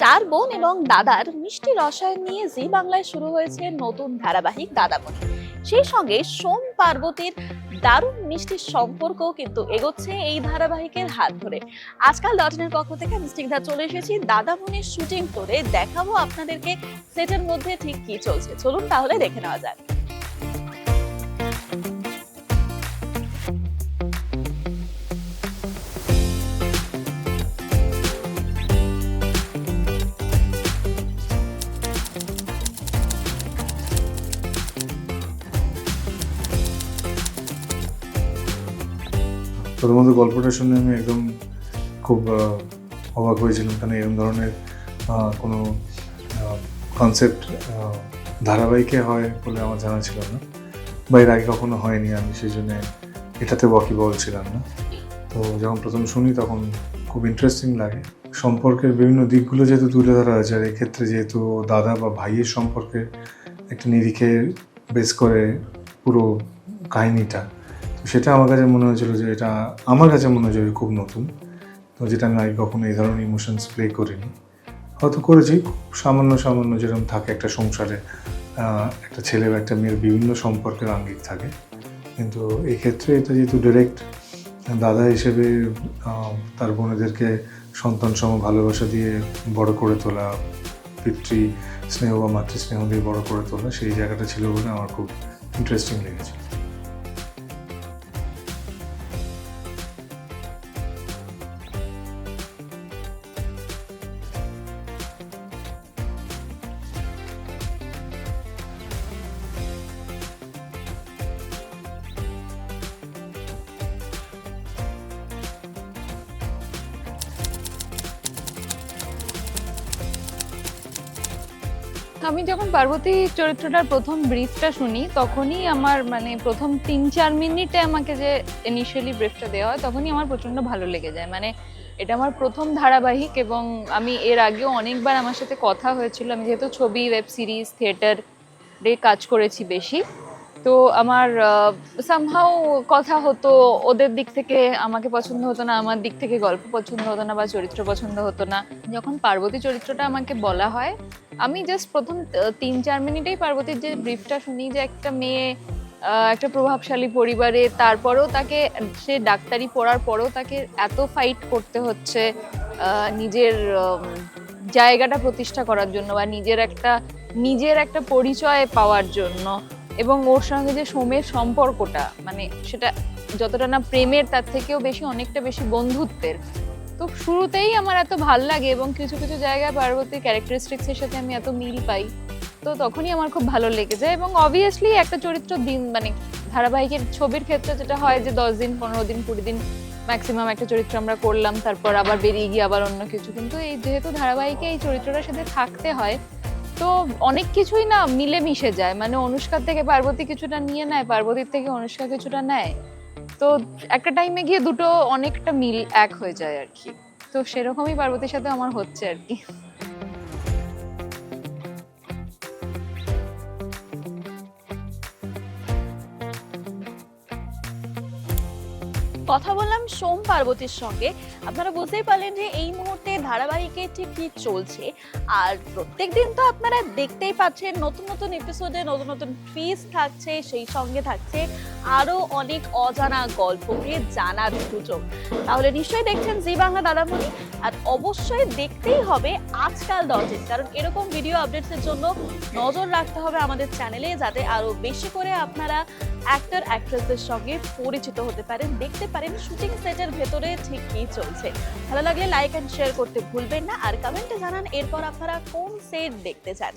চার বোন এবং দাদার মিষ্টি রসায়ন নিয়ে জি বাংলায় শুরু হয়েছে নতুন ধারাবাহিক দাদামণি সেই সঙ্গে সোম পার্বতীর দারুণ মিষ্টির সম্পর্ক কিন্তু এগোচ্ছে এই ধারাবাহিকের হাত ধরে। আজকাল ডটনের পক্ষ থেকে আমি স্নিগ্ধা চলে এসেছি। দাদা বোনের শুটিং করে দেখাবো আপনাদেরকে। সেটের মধ্যে ঠিক কি চলছে? চলুন তাহলে দেখে নেওয়া যাক। প্রথমত গল্পটা শুনে আমি একদম খুব অবাক হয়েছিলাম। কারণ এরকম ধরনের কোনো কনসেপ্ট ধারাবাহিকে হয় বলে আমার জানা ছিল না বা এর আগে কখনো হয়নি আমি, সেই জন্য এটাতে ওয়াকিবল ছিলাম না। তো যখন প্রথম শুনি তখন খুব ইন্টারেস্টিং লাগে। সম্পর্কের বিভিন্ন দিকগুলো যেহেতু তুলে ধরা হয়েছে, আর এক্ষেত্রে যেহেতু দাদা বা ভাইয়ের সম্পর্কে একটা নিরিখে বেস করে পুরো কাহিনীটা সেটা আমার কাছে মনে হয়েছিল যে এটা আমার কাছে মনে হয়েছিল খুব নতুন। তো যেটা আমি আগে কখনো এই ধরনের ইমোশনস প্লে করিনি। হয়তো করেছি, খুব সামান্য সামান্য যেরকম থাকে একটা সংসারে একটা ছেলে বা একটা মেয়ের বিভিন্ন সম্পর্কের আঙ্গিক থাকে। কিন্তু এই ক্ষেত্রে এটা যেহেতু ডিরেক্ট দাদা হিসেবে তার বোনেদেরকে সন্তান সম ভালোবাসা দিয়ে বড় করে তোলা, পিতৃ স্নেহ বা মাতৃস্নেহ দিয়ে বড় করে তোলা, সেই জায়গাটা ছিল বলে আমার খুব ইন্টারেস্টিং লেগেছে আমি যখন পার্বতী চরিত্রটার প্রথম ব্রিফটা শুনি, তখনই আমার মানে প্রথম তিন, চার মিনিটে আমাকে যে ইনিশিয়ালি ব্রিফটা দেওয়া হয়, তখনই আমার প্রচণ্ড ভালো লেগে যায়। মানে এটা আমার প্রথম ধারাবাহিক এবং আমি এর আগেও অনেকবার আমার সাথে কথা হয়েছিল। আমি যেহেতু ছবি ওয়েব সিরিজ থিয়েটার কাজ করেছি বেশি। তো আমার সামহাও কথা হতো, ওদের দিক থেকে আমাকে পছন্দ হতো না, আমার দিক থেকে গল্প পছন্দ হতো না বা চরিত্র পছন্দ হতো না। যখন পার্বতী চরিত্রটা আমাকে বলা হয়, আমি জাস্ট প্রথম তিন চার মিনিটেই পার্বতীর যে ব্রিফটা শুনি যে একটা মেয়ে একটা প্রভাবশালী পরিবারে, তারপরেও তাকে, সে ডাক্তারি পড়ার পরেও তাকে এত ফাইট করতে হচ্ছে নিজের জায়গাটা প্রতিষ্ঠা করার জন্য বা নিজের একটা নিজের একটা পরিচয় পাওয়ার জন্য। এবং ওর সঙ্গে যে সোমের সম্পর্কটা মানে সেটা যতটা না প্রেমের, তার থেকেও বেশি, অনেকটা বেশি বন্ধুত্বের। তো শুরুতেই আমার এত ভালো লাগে এবং কিছু কিছু জায়গায় পার্বতীর ক্যারেক্টারিস্টিক্সের সাথে আমি এত মিল পাই। তো তখনই আমার খুব ভালো লেগে যায় এবং অবভিয়াসলি একটা চরিত্র দিন মানে ধারাবাহিকের ছবির ক্ষেত্রে যেটা হয় যে দশ দিন, পনেরো দিন, কুড়ি দিন ম্যাক্সিমাম একটা চরিত্র আমরা করলাম, তারপর আবার বেরিয়ে গিয়ে আবার অন্য কিছু। কিন্তু এই যেহেতু ধারাবাহিকে এই চরিত্রটার সাথে থাকতে হয় তো অনেক কিছুই না মিলে মিশে যায়। মানে অনুষ্কার থেকে পার্বতী কিছুটা নিয়ে নেয়, পার্বতীর থেকে অনুষ্কা কিছুটা নেয়। তো একটা টাইমে গিয়ে দুটো অনেকটা মিল এক হয়ে যায় আর কি। তো সেরকমই পার্বতীর সাথে আমার হচ্ছে আর কি। কথা বললাম সোম পার্বতীর সঙ্গে। আপনারা বুঝতেই পারলেন যে এই মুহূর্তে ধারাবাহিকে ঠিক কি চলছে। আর প্রত্যেক দিন তো আপনারা দেখতেই পাচ্ছেন, নতুন নতুন এপিসোডে নতুন নতুন টুইস্ট থাকছে, সেই সঙ্গে থাকছে আরও অনেক অজানা গল্পকে জানার সুযোগ। তাহলে নিশ্চয়ই দেখছেন জি বাংলা দাদামণি। আর অবশ্যই দেখতেই হবে আজকাল ডটেন কারণ এরকম ভিডিও আপডেটসের জন্য নজর রাখতে হবে আমাদের চ্যানেলে যাতে আরও বেশি করে আপনারা অ্যাক্টর অ্যাক্ট্রেসদের সঙ্গে পরিচিত হতে পারেন, দেখতে পারেন শুটিং সেটের ভেতরে ঠিক কি চলছে। ভালো লাগলে লাইক অ্যান্ড শেয়ার করতে ভুলবেন না, আর কমেন্টে জানান এরপর আপনারা কোন সেট দেখতে চান।